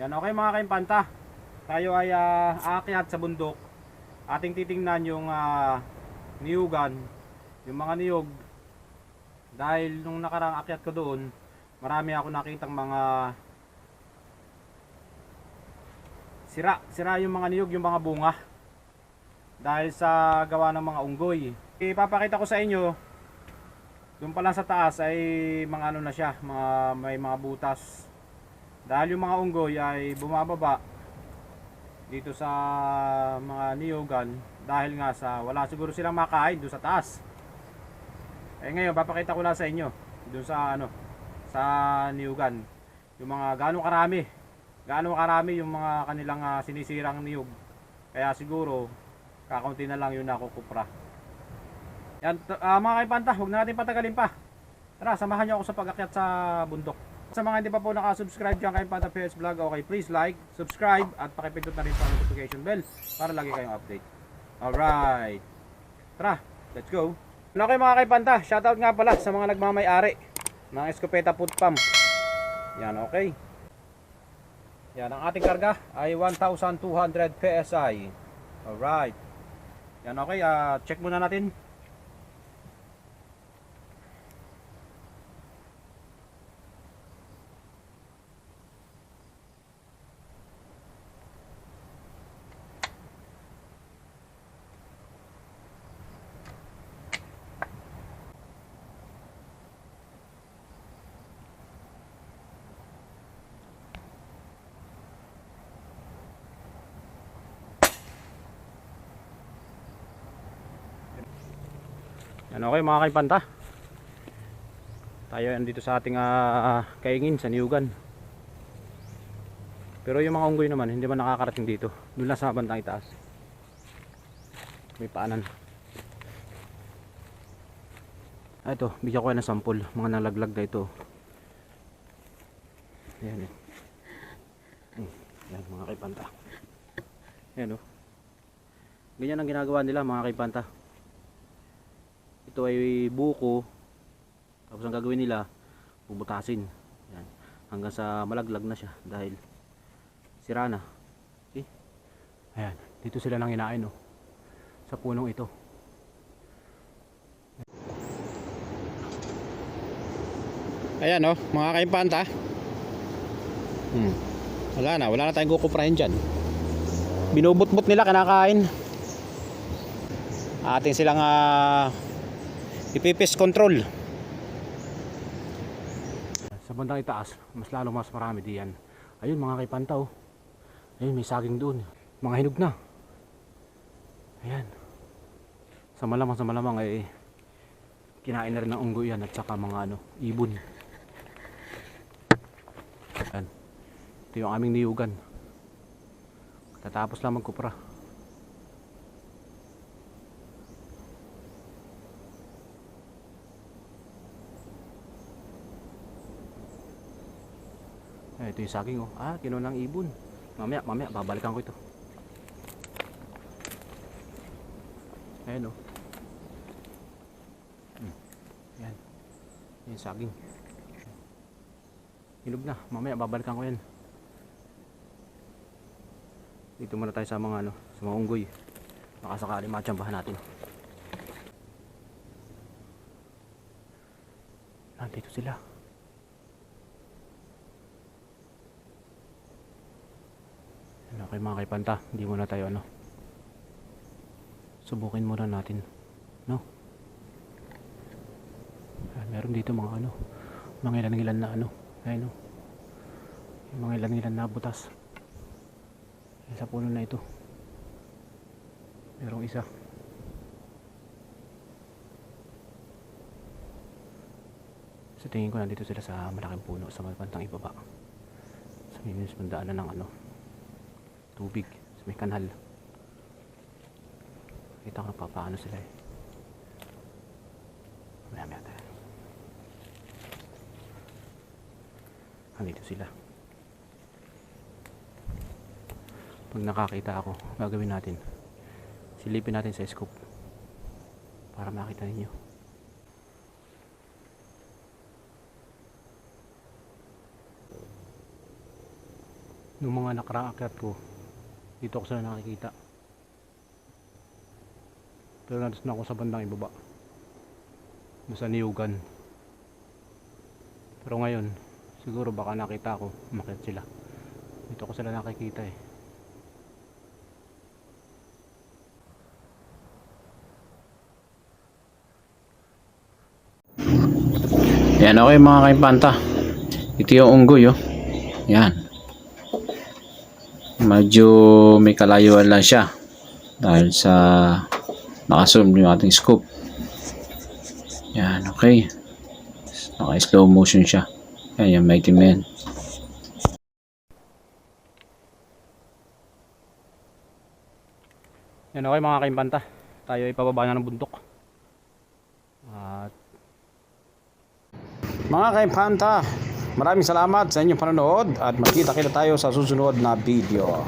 Yan, okay mga kaimpanta. Tayo ay ah, aakyat sa bundok. Ating titingnan yung ah, niyugan, yung mga niyog. Dahil nung nakarang akyat ko doon, marami ako nakitang mga sira. Sira yung mga niyog, yung mga bunga. Dahil sa gawa ng mga unggoy. Ipapakita ko sa inyo, doon pa lang sa taas ay mga ano na siya, mga, may mga butas. Dahil yung mga unggoy ay bumababa dito sa mga niyogan dahil nga sa wala siguro silang makain doon sa taas. Eh ngayon papakita ko lang sa inyo doon sa ano sa niyugan yung mga gaano karami gaano karami yung mga kanilang ah, sinisirang niyog. Kaya siguro kakaunti na lang yun nakukupra. Yan ah, mga kaipanta huwag na natin patagalin pa. Tara samahan niyo ako sa pag-akyat sa bundok sa mga hindi pa po nakasubscribe dyan kay Panta PS Vlog, okay, please like, subscribe, at pakipindot na rin ang notification bell para lagi kayong update. Alright. Tara, let's go. Okay mga kaipanta, shoutout nga pala sa mga nagmamayari ng Escopeta Food Pump. Yan, okay. Yan, ang ating karga ay 1,200 PSI. Alright. Yan, okay. ah check muna natin. Yan, okay mga kaipanta. Tayo andito sa ating ah, kaingin sa Niugan. Pero yung mga unggoy naman, hindi man nakakarating dito. Doon lang sa bandang itaas. May paanan. Ah, ito, bigyan ko kayo ng sampol. Mga nalaglag na ito. Ayan eh. Yan mga kaipanta. Ayan oh. Ganyan ang ginagawa nila mga kaipanta. Ito ay buko. Tapos ang gagawin nila, bubutasin. Yan. Hanggang sa malaglag na siya dahil sira na. Okay? Ayan, dito sila nang inain oh. Sa punong ito. Ayan oh, mga kaimpanta. Hmm. Wala na, wala na tayong kukuprahin dyan. Binubot-bot nila kinakain. Ating silang ah, ipipis control. Sa bandang itaas, mas lalo mas marami diyan. Ayun mga kaipantaw. Ayun may saging doon. Mga hinog na. Ayan. Sa malamang sa malamang ay kinain na rin ng unggoy yan at saka mga ano, ibon. Ayan. Ito yung aming niyugan. Tatapos lang magkupra. Eh, ito yung saging oh. Ah, kinuha ng ibon. Mamaya, mamaya, babalikan ko ito. Ayan oh. Hmm. Ayan. Yung saging. Hinog na. Mamaya, babalikan ko yan. Dito muna tayo sa mga ano, sa mga unggoy. Baka sakali matsambahan natin. Nandito sila. Ano kay mga kaipanta, hindi muna tayo ano. Subukin muna natin, no? Ayan, meron dito mga ano, mga ilan-ilan na ano, ayun no. Mga ilan-ilan na butas. Sa puno na ito. Merong isa. Sa tingin ko nandito sila sa malaking puno sa bantang ibaba. Sa may mismong ng ano, tubig sa may kanal. Kita ko pa paano sila eh. Maya maya tayo. Andito sila. Pag nakakita ako gagawin natin silipin natin sa scope para makita ninyo. Nung mga nakaraakyat ko, dito ko sila nakikita. Pero nandun na ako sa bandang ibaba. Doon sa Niyugan. Pero ngayon, siguro baka nakita ko, umakyat sila. Dito ko sila nakikita eh. Yan okay mga kaimpanta. Ito yung unggoy oh. Yan. Medyo may kalayuan lang siya. Dahil sa nakazoom yung ating scope. Yan okay. Naka slow motion siya. Yan yung mighty man. Yan okay mga kaimpanta. Tayo ay pababa na ng bundok. At mga kaimpanta, maraming salamat sa inyong panonood at magkita kita tayo sa susunod na video.